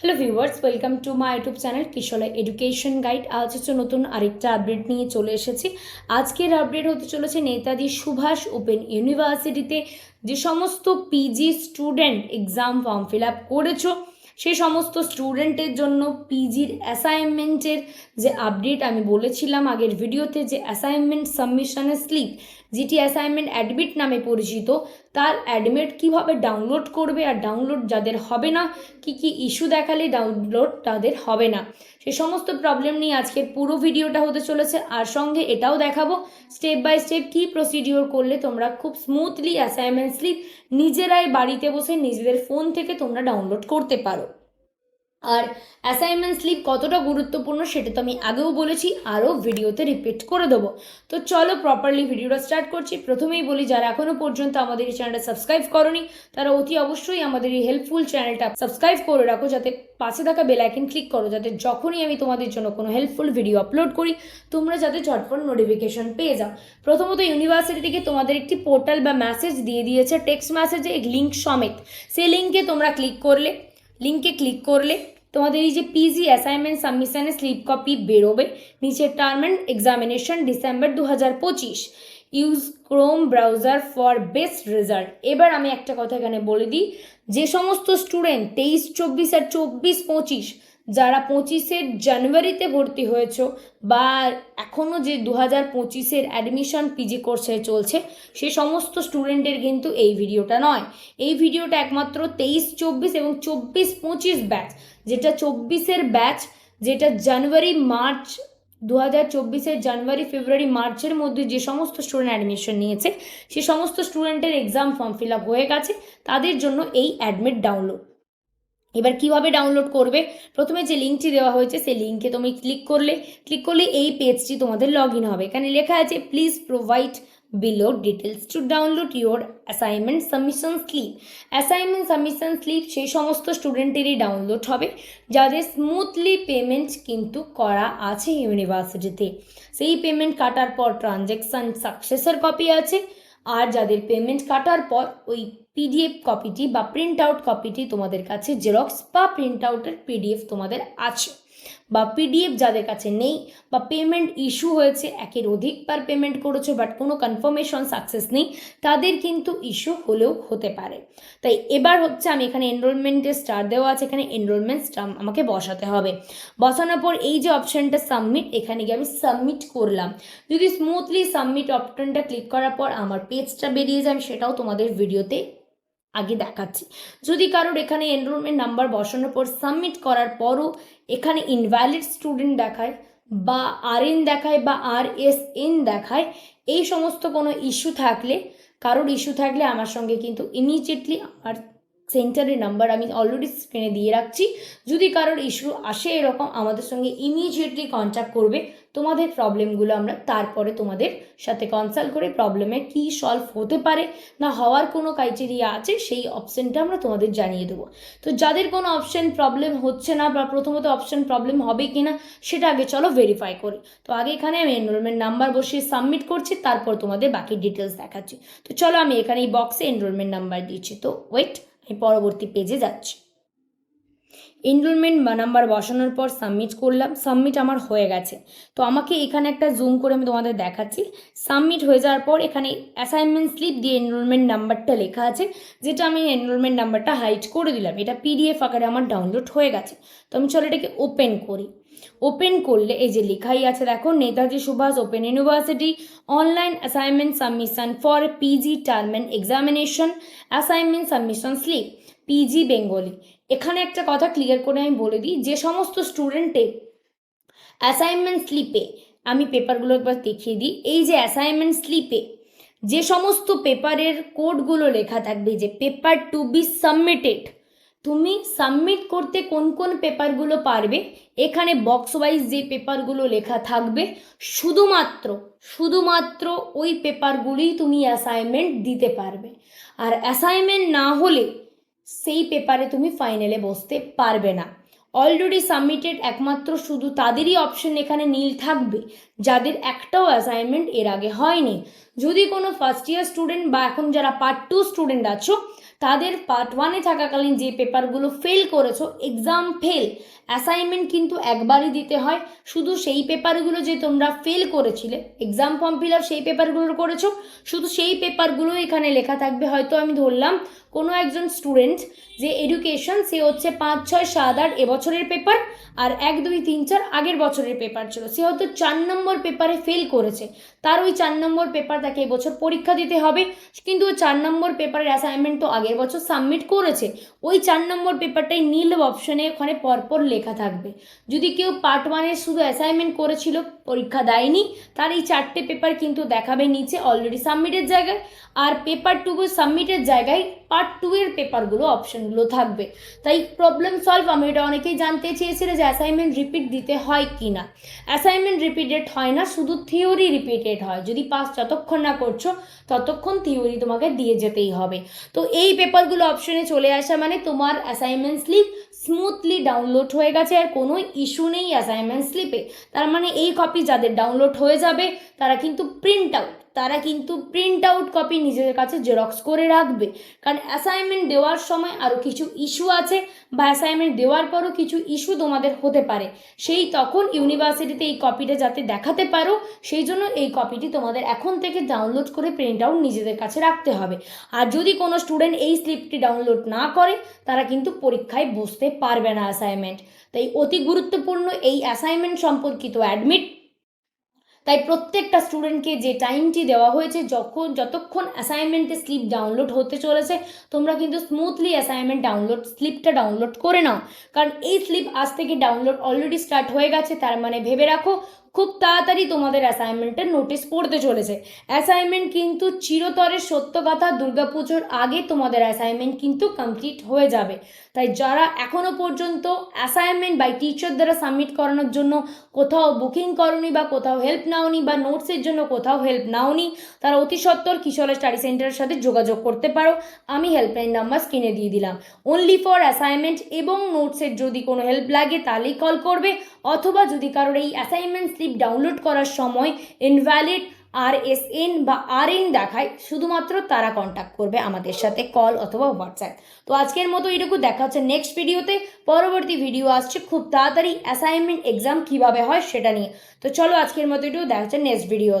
Hello viewers welcome to my YouTube channel Kishola education guide আজ হচ্ছে নতুন আরেকটা আপডেট নিয়ে চলে এসেছি। আজকের আপডেট হতে চলেছে নেতাজি সুভাষ ওপেন ইউনিভার্সিটিতে। যে সমস্ত PG student exam form fill up করেছ, সেই সমস্ত স্টুডেন্টের জন্য পিজির অ্যাসাইনমেন্টের যে আপডেট আমি বলেছিলাম আগের ভিডিওতে যে অ্যাসাইনমেন্ট সাবমিশনের স্লিপ যেটি অ্যাসাইনমেন্ট অ্যাডমিট নামে পরিচিত তার অ্যাডমিট কীভাবে ডাউনলোড করবে আর ডাউনলোড যাদের হবে না, কি কি ইস্যু দেখালে ডাউনলোড তাদের হবে না। সে সমস্ত প্রবলেম নিয়ে আজকের পুরো ভিডিওটা হতে চলেছে। আর সঙ্গে এটাও দেখাবো স্টেপ বাই স্টেপ কী প্রসিডিওর করলে তোমরা খুব স্মুথলি অ্যাসাইনমেন্টসলি নিজেরাই বাড়িতে বসে নিজেদের ফোন থেকে তোমরা ডাউনলোড করতে পারো। আর অ্যাসাইনমেন্ট স্লিপ কতটা গুরুত্বপূর্ণ সেটা তো আমি আগেও বলেছি, আরও ভিডিওতে রিপিট করে দেবো। তো চলো প্রপারলি ভিডিওটা স্টার্ট করছি। প্রথমেই বলি, যারা এখনও পর্যন্ত আমাদের এই চ্যানেলটা সাবস্ক্রাইব করনি, তারা অতি অবশ্যই আমাদের এই হেল্পফুল চ্যানেলটা সাবস্ক্রাইব করে রাখো, যাতে পাশে থাকা বেল আইকন ক্লিক করো, যাতে যখনই আমি তোমাদের জন্য কোনো হেল্পফুল ভিডিও আপলোড করি, তোমরা যাতে ঝটপট নোটিফিকেশন পেয়ে যাও। প্রথমত ইউনিভার্সিটি থেকে তোমাদের একটি পোর্টাল বা মেসেজ দিয়ে দিয়েছে টেক্সট মেসেজে এক লিঙ্ক সমেত। সেই লিঙ্কে তোমরা ক্লিক করলে লিঙ্কে ক্লিক করলে তোমাদের এই যে পিজি অ্যাসাইনমেন্ট সাবমিশনের স্লিপ কপি বেরোবে নিচে টার্ম অ্যান্ড এক্সামিনেশন ডিসেম্বর দু হাজার পঁচিশ। Use Chrome browser for best result এবার আমি একটা কথা এখানে বলে দিই, যে সমস্ত স্টুডেন্ট তেইশ, চব্বিশ আর চব্বিশ, পঁচিশ যারা পঁচিশের জানুয়ারিতে ভর্তি হয়েছ বা এখনও যে দু হাজার পঁচিশের অ্যাডমিশন পিজি কোর্সে চলছে, সে সমস্ত স্টুডেন্টের কিন্তু এই ভিডিওটা নয়। এই ভিডিওটা একমাত্র তেইশ, চব্বিশ এবং চব্বিশ, পঁচিশ ব্যাচ যেটা চব্বিশের ব্যাচ যেটা জানুয়ারি, মার্চ, দু হাজার চব্বিশের জানুয়ারি, ফেব্রুয়ারি, মার্চের মধ্যে যে সমস্ত স্টুডেন্ট অ্যাডমিশন নিয়েছে, সে সমস্ত স্টুডেন্টের এক্সাম ফর্ম ফিল আপ হয়ে গেছে, তাদের জন্য এই অ্যাডমিট ডাউনলোড এবার কীভাবে ডাউনলোড করবে? প্রথমে যে লিঙ্কটি দেওয়া হয়েছে, সেই লিঙ্কে তুমি ক্লিক করলে ক্লিক করলে এই পেজটি তোমাদের লগ হবে। এখানে লেখা আছে please provide below details to download your assignment submission slip assignment submission slip সেই সমস্ত স্টুডেন্টেরই ডাউনলোড হবে, যাদের স্মুথলি পেমেন্ট কিন্তু করা আছে ইউনিভার্সিটিতে সেই পেমেন্ট কাটার পর ট্রানজ্যাকশান সাকসেসের কপি আছে আর যাদের পেমেন্ট কাটার পর ওই পিডিএফ কপিটি বা প্রিন্ট আউট কপিটি তোমাদের কাছে জেরক্স বা প্রিন্ট আউটের পিডিএফ তোমাদের আছে। বা পিডিএফ যাদের কাছে নেই বা পেমেন্ট ইস্যু হয়েছে, একের অধিকবার পেমেন্ট করেছ বাট কোনো কনফার্মেশন সাকসেস নেই, তাদের কিন্তু ইস্যু হলেও হতে পারে। তাই এবার হচ্ছে আমি এখানে এনরোলমেন্টের স্টার দেওয়া আছে, এখানে এনরোলমেন্ট স্টার আমাকে বসাতে হবে। বসানোর পর এই যে অপশানটা সাবমিট এখানে গিয়ে আমি সাবমিট করলাম। যদি স্মুথলি সাবমিট অপশানটা ক্লিক করার পর আমার পেজটা বেরিয়ে যায়, আমি সেটাও তোমাদের ভিডিওতে আগে দেখাচ্ছি। যদি কারোর এখানে এনরোলমেন্ট নাম্বার বসানোর পর সাবমিট করার পরও এখানে ইনভ্যালিড স্টুডেন্ট দেখায় বা আর এন দেখায় বা আর এস এন দেখায়, এই সমস্ত কোনো ইস্যু থাকলে, কারোর ইস্যু থাকলে আমার সঙ্গে কিন্তু ইমিডিয়েটলি আমার সেন্টারের নাম্বার আমি অলরেডি স্ক্রিনে দিয়ে রাখছি। যদি কারোর ইস্যু আসে এরকম, আমাদের সঙ্গে ইমিডিয়েটলি কন্ট্যাক্ট করবে। তোমাদের প্রবলেমগুলো আমরা তারপরে তোমাদের সাথে কনসাল্ট করে প্রবলেমে কী সলভ হতে পারে না হওয়ার কোনো ক্রাইটেরিয়া আছে, সেই অপশানটা আমরা তোমাদের জানিয়ে দেবো। তো যাদের কোনো অপশান প্রবলেম হচ্ছে না বা প্রথমত অপশান প্রবলেম হবে কি না সেটা আগে চলো ভেরিফাই করি। তো আগে এখানে আমি এনরোলমেন্ট নাম্বার বসিয়ে সাবমিট করছি, তারপর তোমাদের বাকি ডিটেলস দেখাচ্ছি। তো চলো আমি এখানে এই বক্সে এনরোলমেন্ট নাম্বার দিচ্ছি। তো ওয়েট আমি পরবর্তী পেজে যাচ্ছি। এনরোলমেন্ট বা নাম্বার বসানোর পর সাবমিট করলাম। সাবমিট আমার হয়ে গেছে। তো আমাকে এখানে একটা জুম করে আমি তোমাদের দেখাচ্ছি। সাবমিট হয়ে যাওয়ার পর এখানে অ্যাসাইনমেন্ট স্লিপ দিয়ে এনরোলমেন্ট নাম্বারটা লেখা আছে, যেটা আমি এনরোলমেন্ট নাম্বারটা হাইড করে দিলাম। এটা পিডিএফ আকারে আমার ডাউনলোড হয়ে গেছে। তো আমি চলো এটাকে ওপেন করি। ওপেন করলে এই যে লেখাই আছে, দেখো, Netaji Subhas open university online assignment submission for PG term and examination assignment submission slip PG Bengali এখানে একটা কথা ক্লিয়ার করে আমি বলে দিই, যে সমস্ত স্টুডেন্টে অ্যাসাইনমেন্ট স্লিপে আমি পেপারগুলো একবার দেখিয়ে দিই, এই যে অ্যাসাইনমেন্ট স্লিপে যে সমস্ত পেপারের কোডগুলো লেখা থাকবে, যে পেপার টু বি সাবমিটেড তুমি সাবমিট করতে কোন কোন পেপারগুলো পারবে, এখানে বক্স ওয়াইজ যে পেপারগুলো লেখা থাকবে, শুধুমাত্র শুধুমাত্র ওই পেপারগুলিই তুমি অ্যাসাইনমেন্ট দিতে পারবে। আর অ্যাসাইনমেন্ট না হলে সেই পেপারে তুমি ফাইনালে বসতে পারবে না। অলরেডি সাবমিটেড একমাত্র শুধু তাদেরই অপশন এখানে নীল থাকবে, যাদের একটাও অ্যাসাইনমেন্ট এর আগে হয়নি। যদি কোনো ফার্স্ট ইয়ার স্টুডেন্ট বা এখন যারা পার্ট টু স্টুডেন্ট আছো, তাদের পার্ট ওয়ানে থাকাকালীন যে পেপারগুলো ফেল করেছ এক্সাম ফেল অ্যাসাইনমেন্ট কিন্তু একবারই দিতে হয়। শুধু সেই পেপারগুলো যে তোমরা ফেল করেছিলে এক্সাম ফর্ম ফিল আপ সেই পেপারগুলো করেছ, শুধু সেই পেপারগুলো এখানে লেখা থাকবে। হয়তো আমি ধরলাম কোনো একজন স্টুডেন্ট যে এডুকেশন সে হচ্ছে পাঁচ, ছয়, সাত, আট এবছরের পেপার আর এক, দুই, তিন, চার আগের বছরের পেপার ছিল। সে হয়তো চার নম্বর পেপারে ফেল করেছে। তার ওই চার নম্বর পেপার তাকে এবছর পরীক্ষা দিতে হবে। কিন্তু ওই চার নম্বর পেপারের অ্যাসাইনমেন্ট তো আগের বছর সাবমিট করেছে। ওই চার নম্বর পেপারটাই নীল অপশনে ওখানে পরপর লেখা থাকবে। যদি কেউ পার্ট ওয়ানের শুধু অ্যাসাইনমেন্ট করেছিল পরীক্ষা দেয়নি। তার এই চারটে পেপার কিন্তু দেখাবে নিচে অলরেডি সাবমিটের জায়গায়। আর পেপার টু সাবমিটের জায়গায় পার্ট টু এর পেপারগুলো অপশনগুলো থাকবে। তাই প্রবলেম সলভ আমি এটা অনেকেই জানতে চেয়েছিলে যে অ্যাসাইনমেন্ট রিপিট দিতে হয় কি না অ্যাসাইনমেন্ট রিপিটেড হয় না, শুধু থিওরি রিপিটেড হয়। যদি পাস যতক্ষণ না করছ, ততক্ষণ থিওরি তোমাকে দিয়ে যেতেই হবে। তো এই পেপারগুলো অপশনে চলে আসা মানে তোমার অ্যাসাইনমেন্ট স্লিপ স্মুথলি ডাউনলোড হয়ে গেছে আর কোনো ইস্যু নেই অ্যাসাইনমেন্ট স্লিপে তার মানে এই কপি যাদের ডাউনলোড হয়ে যাবে, তারা কিন্তু প্রিন্ট আউট তারা কিন্তু প্রিন্ট আউট কপি নিজেদের কাছে জেরক্স করে রাখবে। কারণ অ্যাসাইনমেন্ট দেওয়ার সময় আরও কিছু ইস্যু আছে বা অ্যাসাইনমেন্ট দেওয়ার পরও কিছু ইস্যু তোমাদের হতে পারে। সেই তখন ইউনিভার্সিটিতে এই কপিটা যাতে দেখাতে পারো, সেই জন্য এই কপিটি তোমাদের এখন থেকে ডাউনলোড করে প্রিন্ট আউট নিজেদের কাছে রাখতে হবে। আর যদি কোনো স্টুডেন্ট এই স্লিপটি ডাউনলোড না করে, তারা কিন্তু পরীক্ষায় বসতে পারবে না অ্যাসাইনমেন্ট তাই অতি গুরুত্বপূর্ণ এই অ্যাসাইনমেন্ট সম্পর্কিত অ্যাডমিট তাই প্রত্যেকটা স্টুডেন্টকে যে টাইমটি দেওয়া হয়েছে, যখন, যতক্ষণ অ্যাসাইনমেন্টের স্লিপ ডাউনলোড হতে চলেছে, তোমরা কিন্তু স্মুথলি অ্যাসাইনমেন্ট ডাউনলোড স্লিপটা ডাউনলোড করে নাও। কারণ এই স্লিপ আজ থেকে ডাউনলোড অলরেডি স্টার্ট হয়ে গেছে, তার মানে ভেবে রাখো খুব তাড়াতাড়ি তোমাদের অ্যাসাইনমেন্টের নোটিশ পড়তে চলেছে। অ্যাসাইনমেন্ট কিন্তু চিরতরের সত্য কথা দুর্গাপুজোর আগে তোমাদের অ্যাসাইনমেন্ট কিন্তু কমপ্লিট হয়ে যাবে। তাই যারা এখনও পর্যন্ত অ্যাসাইনমেন্ট বাই টিচার দ্বারা সাবমিট করানোর জন্য কোথাও বুকিং করনি বা কোথাও হেল্প নাওনি বা নোটসের জন্য কোথাও হেল্প নাওনি, তারা অতি সত্বর কিশোর স্টাডি সেন্টারের সাথে যোগাযোগ করতে পারো। আমি হেল্পলাইন নাম্বার স্ক্রিনে দিয়ে দিলাম। অনলি ফর অ্যাসাইনমেন্ট এবং নোটসের যদি কোনো হেল্প লাগে তাহলেই কল করবে। অথবা যদি কারোর এই অ্যাসাইনমেন্ট স্লিপ ডাউনলোড করার সময় ইনভ্যালিড আর এস এন বা আর এন দেখায়, শুধুমাত্র তারা কন্ট্যাক্ট করবে আমাদের সাথে কল অথবা হোয়াটসঅ্যাপ তো আজকের মতো এটুকু দেখা হচ্ছে নেক্সট ভিডিওতে পরবর্তী ভিডিও আসছে খুব তাড়াতাড়ি অ্যাসাইনমেন্ট এক্সাম কীভাবে হয় সেটা নিয়ে। তো চলো আজকের মতো এটুকু দেখা হচ্ছে নেক্সট ভিডিও